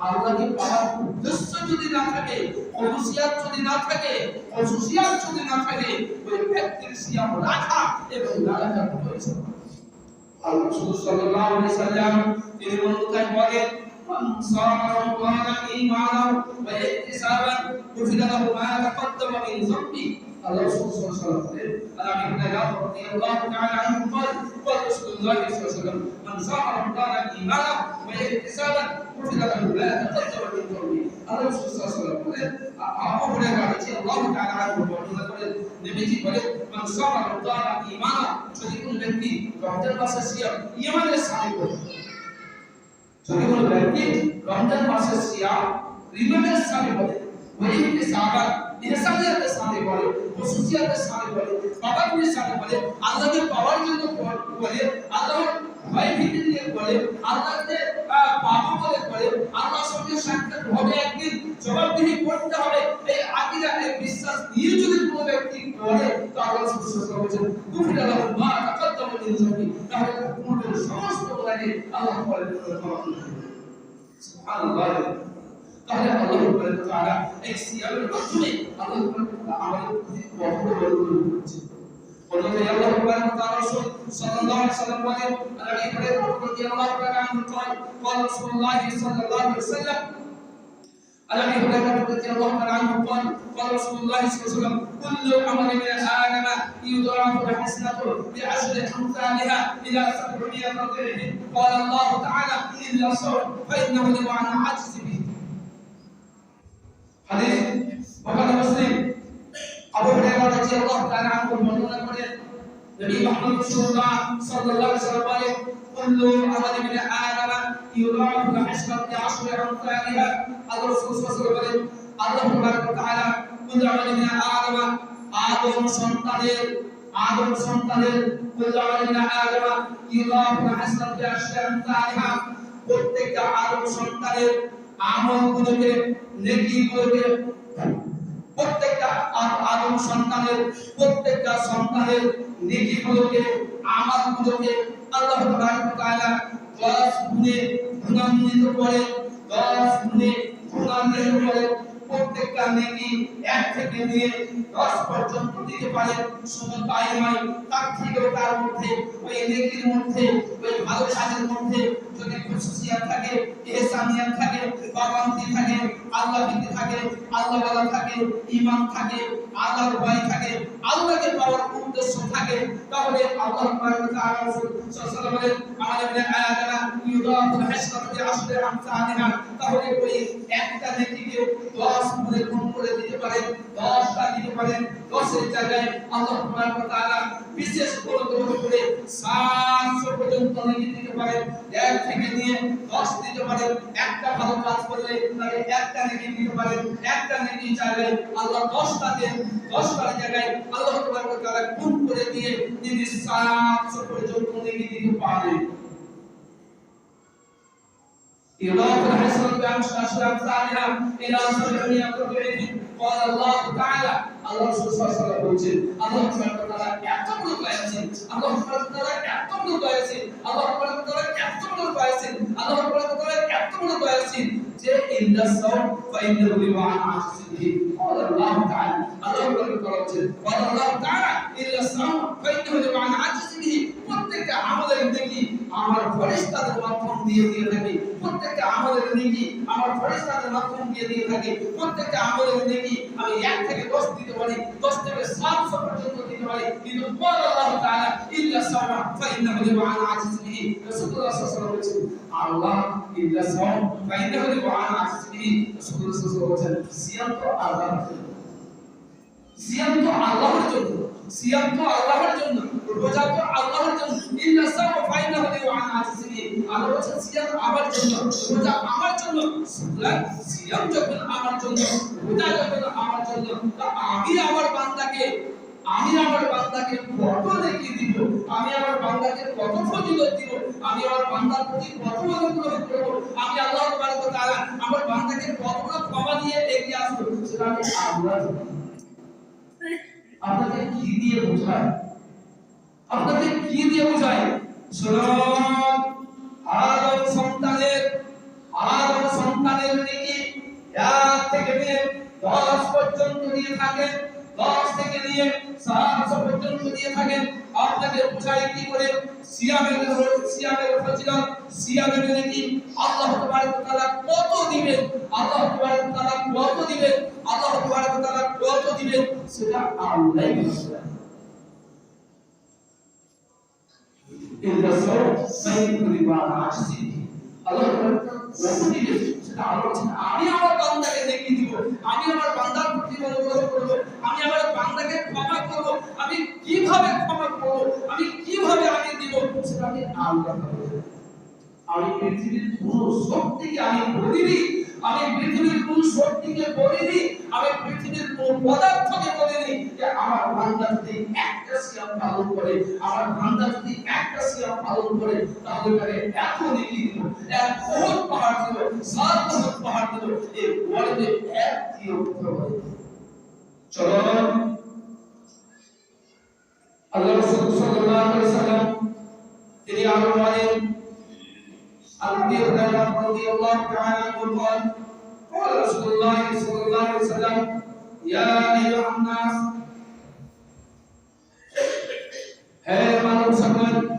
আল্লাহকে পাওয়ার উদ্দেশ্য যদি না থাকে অনুসিয়াত যদি না থাকে অসুসিয়াত যদি না থাকে, ওই ব্যক্তির সিয়াম তিনি বলেন من صام رمضان ايمانا واحتسابا غفر له ما تقدم من ذنبه الله رسول صلى الله عليه وسلم عن ابي هريره رضي الله تعالى عنه قال قال رسول الله صلى الله عليه وسلم من صام رمضان ايمانا واحتسابا غفر له ما تقدم من ذنبه الله رسول صلى الله عليه وسلم বলেন আবু হুরায়রা রাদিয়াল্লাহু তাআলা আনহু বর্ণনা করেন নবীজি বলেন মান সামা রমজান ঈমানা যদি কোন ব্যক্তি রমজান মাসে সিয়াম ঈমানের সাথে করে যদি কোনো ব্যক্তি রমজান মাসের সিয়াম রিমেনের সাথে করে ওই সাহাবাত ইহসানিয়াতের সাথে করে খুশুসিয়াতের সাথে করে পাবাগুলির সাথে করে আল্লাহকে পাওয়ার জন্য করে আল্লাহর ভয় ভীতি নিয়ে করে আল্লাহকে পাবো বলে করে আল্লাহর সঙ্গে সাক্ষাৎ হবে একদিন, জবাবদিহি করতে হবে, এই আকীদা বিশ্বাস নিয়ে যদি কোনো ব্যক্তি করে তো আল্লাহ সুবহানাহু ওয়া তাআলা গুফিরা الامر هو الذي تدبر سبحان الله قال الله سبحانه وتعالى اكسيال المقتولين الله سبحانه وتعالى عمل وهو ولي المقتول قلت يا الله سبحانه وتعالى رسول صلى الله عليه وسلم قال الذي قال الله تعالى عنه قال قال رسول الله صلى الله عليه وسلم على ابي هريره رضي الله تعالى عنه قال قال رسول الله صلى الله عليه وسلم كل عمل من آدم يضاعف حسنته بعشر امثالها إلى 700 ضعف قال الله تعالى إلا الصوم فإنه لم عن عجز به. حديث وقال مسلم. أبو هريرة رضي الله تعالى عنه مرونا করে নবী মুহাম্মদ সাল্লাল্লাহু আলাইহি ওয়াসাল্লাম বলেন কুল্লু আমালি মিন আদম ইউরাফু আশরি আমসালিহা আল্লাহ সাল্লাল্লাহু আলাইহি বলেন আল্লাহ তাবারাক ওয়া তাআলা কুল্লু আমালি মিন আদম আদম সন্তানের আদম সন্তানের কুল্লু আমালি মিন আদম ইউরাফু হাসনাতি আশরি আমসালিহা প্রত্যেকটা আদম সন্তানের আমলগুলোকে নেকিগুলোকে প্রত্যেকটা সন্তানের প্রত্যেকটা সন্তানের নেকিগুলোকে আল্লাহ তাআলা তাআলা 10 গুণে গুণান্বিত করে 10 গুণে গুণান্বিত করে প্রত্যেকটা নেকি এক থেকে নিয়ে 10 পর্যন্ত দিতে পারে। শুধু তাই নয়, তার মধ্যে, ওই নেকির মধ্যে, ওই ভালো মধ্যে যদি পাবান্তি থাকে আল্লাহ ভীতি থাকে, আল্লাহ বলা থাকে, ঈমান থাকে, আল্লাহর ভয় থাকে, আল্লাহকে পাওয়ার উদ্দেশ্য থাকে, তাহলে আল্লাহ আলাইহি আমাদের আয়াতানা ইউদাফুল হাসনাতু বিআশরি আমসালিহা। তাহলে ওই একটা নেকিকে 10 গুণে গুণ করে দিতে পারে 10 দিতে পারেন 10 এর জায়গায় আল্লাহ তাআলা বিশেষ করে করে 700 পর্যন্ত নেকি দিতে পারেন এক থেকে নিয়ে 10 দিতে পারেন একটা ভালো কাজ করলে তাহলে একটা নেকি দিতে পারেন একটা নেকি চাইলে আল্লাহ 10 টা দেন 10 টার জায়গায় আল্লাহ তাআলা গুণ করে দিয়ে তিনি 700 পর্যন্ত নেকি দিতে পারেন إضافة الحسنة بأشهر أمثالها إلى سبعمائة ضعف قال الله تعالى الله رسول صلى الله عليه وسلم বলছেন আল্লাহ সুবহানাহু ওয়া তাআলা এতগুলো পাইছেন আল্লাহ সুবহানাহু তাআলা এতগুলো পাইছেন আল্লাহ সুবহানাহু তাআলা এতগুলো পাইছেন আল্লাহ সুবহানাহু তাআলা যে ইল্লা বিমান আল্লাহ মাধ্যম দিয়ে দিয়ে থাকি। প্রত্যেকটা আমলের দেখি আমি এক থেকে দশ দিতে পারি, দশ থেকে সাতশো পর্যন্ত দিতে পারি। কিন্তু পর আল্লাহ তাআলা, ইল্লা সাওমা ফাইন্না হুযু আন আজিজিহি রাসূলুল্লাহ সাল্লাল্লাহু আলাইহি ওয়াসাল্লাম আল্লাহ, ইল্লা সাওম ফাইন্না হুযু আন আজিজিহি রাসূলুল্লাহ সাল্লাল্লাহু আলাইহি ওয়াসাল্লাম সিয়াম তো আল্লাহ সিয়াম তো আল্লাহর জন্য, সিয়াম তো আল্লাহর জন্য, রোজা তো আল্লাহর জন্য। ইল্লা সাওম ফাইনাহু লিওয়ান আজিসিহি আল্লাহ বলেছেন, সিয়াম আমার জন্য, রোজা আমার জন্য সিয়াম যখন আমার জন্য, রোজা যখন আমার জন্য আমি আমার বান্দাকে, আমি আমার বান্দাকে কত নেকি দিব। আমি আমার বান্দাকে কত ফজিলত দিব আমি আমার বান্দার প্রতি কত অনুগ্রহ করব। আমি আল্লাহ তাআলা আমার বান্দাকে কতটা ক্ষমা দিয়ে এগিয়ে আসব। সেটা আমি আল্লাহ কি দিয়ে বোঝায় আপনাকে কি দিয়ে বোঝায় সুনাম আদম সন্তানের আদম সন্তানের নেকি এক থেকে নিয়ে দশ পর্যন্ত দিয়ে থাকেন দশ থেকে নিয়ে সাতশো পর্যন্ত দিয়ে থাকেন আপনাকে বুঝাই কি করে? সিয়ামের সিয়ামের ফজিলত সিয়ামের নীতি আল্লাহ তাবারক তাআলা কত দিবেন? আল্লাহ তাবারক তাআলা কত দিবেন? আল্লাহ তাবারক তাআলা কত দিবেন? সেটা আল্লাহ আমি আমার বান্দাকে দেখিয়ে দিব। আমি পৃথিবীর কোন শক্তিকে আমি বলিনি, আমি পৃথিবীর কোন শক্তিকে বলিনি, আমি পৃথিবীর কোন পদার্থকে বলিনি যে আমার বান্দা যদি একটা সিয়াম পালন করে, আমার বান্দা যদি একটা সিয়াম পালন করে, তাহলে তাকে এত নেকি দিব এক বহুত পাহাড় দিব সাত বহুত পাহাড় দিব এই ওয়ার্ল্ডে এক দিয়ে উঠতে পারে। চলো, আল্লাহ রাসূল সাল্লাল্লাহু তিনি আরো বলেন عن ابي هريره رضي الله تعالى عنه قال قال رسول الله صلى الله عليه وسلم يا ايها الناس هي من سكن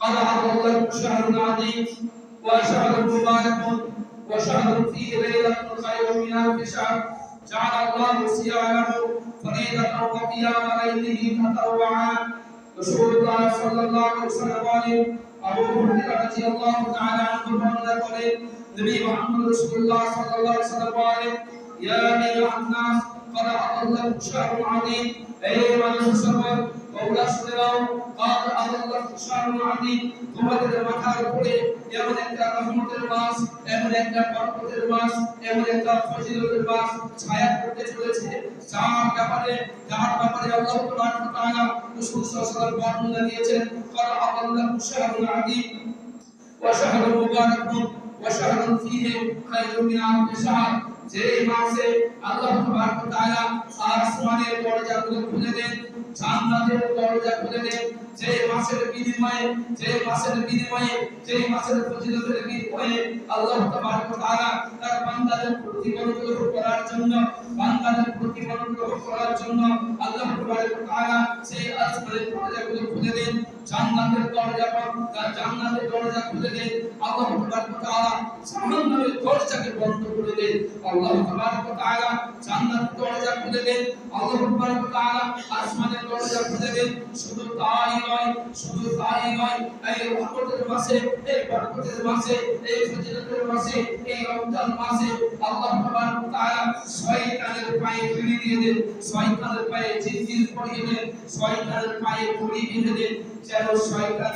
قد عظم شهر عظيم وشهر مبارك وشهر فيه ليله خير من الف شهر جعل الله صيامه فريضه وقيام ليله تطوعا رسول الله صلى الله عليه وسلم قال আবু হুরায়রা রাদিয়াল্লাহু তাআলা আনহু বর্ণনা করেন নবী মুহাম্মদ রাসূলুল্লাহ সাল্লাল্লাহু আলাইহি ওয়াসাল্লাম বলেন ইয়া আইয়ুহান নাস قد أضل شهر عظيم أي من সফর তোমরা শুনে নাও আর আল্লাহ সুবহানাহু ওয়া তোমাদের মাথার উপরে। এমন একটা রহমতের মাস, এমন একটা বরকতের মাস, এমন একটা ফজিলতের মাস ছায়া করতে চলেছে। যার ব্যাপারে যার ব্যাপারে আল্লাহ তাআলা তাআলা রাসূল সাল্লাল্লাহু বর্ণনা দিয়েছেন, কর আল্লাহ সুবহানাহু ওয়া ওয়া শাহরুল মুবারাকুন ওয়া শাহরুন ফীহি খায়রুন মিন আলফি শাহর। যে মাসে আল্লাহ তাবারক তাআলা আসমানের দরজাগুলো খুলে দেন, জান্নাতের দরজা খুলে দেন যে মাসের বিনিময়ে যে মাসের বিনিময়ে যে মাসের ফজিলতের বিনিময়ে আল্লাহ তাবারক তাআলা তার বান্দাদের প্রতি করার জন্য, বান্দাদের প্রতি করার জন্য আল্লাহ তাবারক তাআলা সেই আসমানের দরজাগুলো খুলে দেন, জান্নাতের দরজা তার জান্নাতের দরজা খুলে দেন, আল্লাহ তাবারক তাআলা জাহান্নামের দরজাকে বন্ধ করে দেন। আল্লাহ তাবারক ওয়া তাআলা জান্নাতের দরজা খুলে দেন, আল্লাহ তাবারক ওয়া তাআলা আসমানের দরজা খুলে দেন। শুধু তাই নয়, শুধু তাই নয়, এই রহমতের মাসে, এই বরকতের মাসে, এই ফজিলতের মাসে, এই রমজান মাসে আল্লাহ তাবারক ওয়া তাআলা শয়তানের পায়ে তুলি দিয়ে দেন, শয়তানের পায়ে জিনজির পরিয়ে দেন, শয়তানের পায়ে তুলি বেঁধে দেন। যেন শয়তান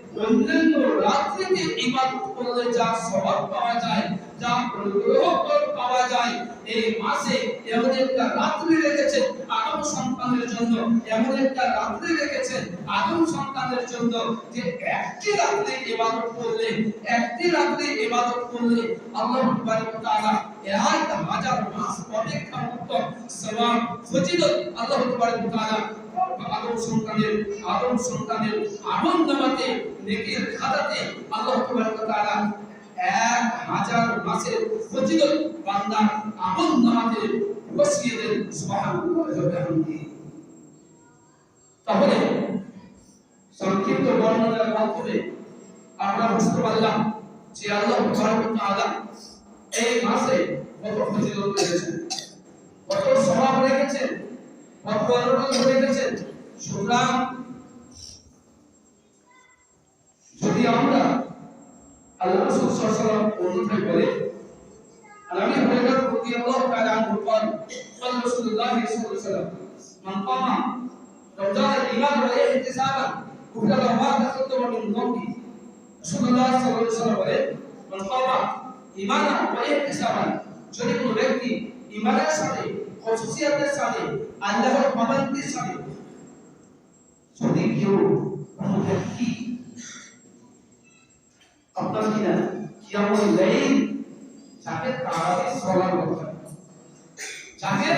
অন্যান্য রাত্রিতে ইবাদত করলে যা স্বভাব পাওয়া যায়, যা অনুগ্রহ পাওয়া যায়, এই মাসে এমন একটা রাত্রি রেখেছেন আদম সন্তানের জন্য, এমন একটা রাত্রি রেখেছেন আদম সন্তানের জন্য যে একটি রাত্রে ইবাদত করলে, একটি রাত্রে ইবাদত করলে আল্লাহ তাবারক তাআলা এক হাজার মাস অপেক্ষা মুক্ত সওয়াব, ফজিলত আল্লাহ তাবারক তাআলা আদম সন্তানের আদম সন্তানের আনন্দ নেকির খাতাতে আল্লাহ তাআলা এক হাজার মাসের ফজিলত বান্দার আমল বসিয়ে দেন তাহলে সংক্ষিপ্ত বর্ণনার মাধ্যমে আমরা বুঝতে পারলাম যে আল্লাহ তাআলা এই মাসে কত ফজিলত রেখেছেন, কত স্বভাব রেখেছেন কত অনুরোধ রেখেছেন সুতরাং যদি আমরা আল্লাহ রাসূল সাল্লাল্লাহু আলাইহি ওয়াসাল্লাম অনুযায়ী বলে আর আমি হুরায়রা রাদিয়াল্লাহু তাআলা আনহু قال قال رسول الله صلى الله عليه وسلم من قام رمضان ايمانا واحتسابا غفر له ما تقدم من ذنبه رسول الله صلى الله عليه وسلم বলে من قام ايمانا واحتسابا যদি কোনো ব্যক্তি ইমানের সাথে খসুসিয়াতের সাথে, আল্লাহর পাবন্দির সাথে। যদি কেউ কোনো ব্যক্তি আপনার কি না কিয়ামুল লাইল যাকে তারাবির সালাত বলা হয়। যাকে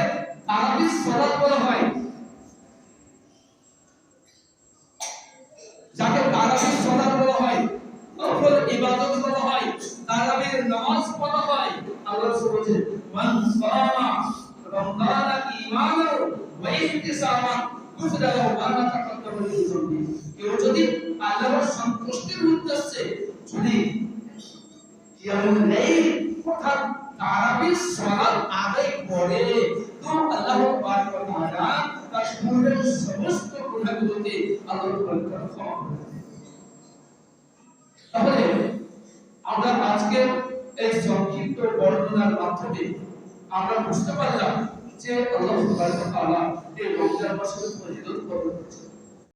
তারাবির সালাত বলা হয়। যাকে তারাবির সালাত বলা হয়। নফল ইবাদত বলা হয়। তারাবির নামাজ পড়া হয়। আল্লাহ বলেছেন, মান সামা রমজান ঈমানান ওয়া ইহতিসাবান গুফরা লাহু মা তাকাদ্দামা মিন যামবি কেউ যদি আল্লাহর সন্তুষ্টির উদ্দেশ্যে যদি কিয়ামুল লাইল অর্থাৎ তারাবির সালাত আদায় করে, তো আল্লাহ পাক তাআলা তার পূর্বের সমস্ত গুনাহগুলোকে আল্লাহ তাআলা ক্ষমা করে। তাহলে আমরা আজকে এই সংক্ষিপ্ত বর্ণনার মাধ্যমে আমরা বুঝতে পারলাম যে আল্লাহ এই রমজান মাসের ফজিলত বর্ণনা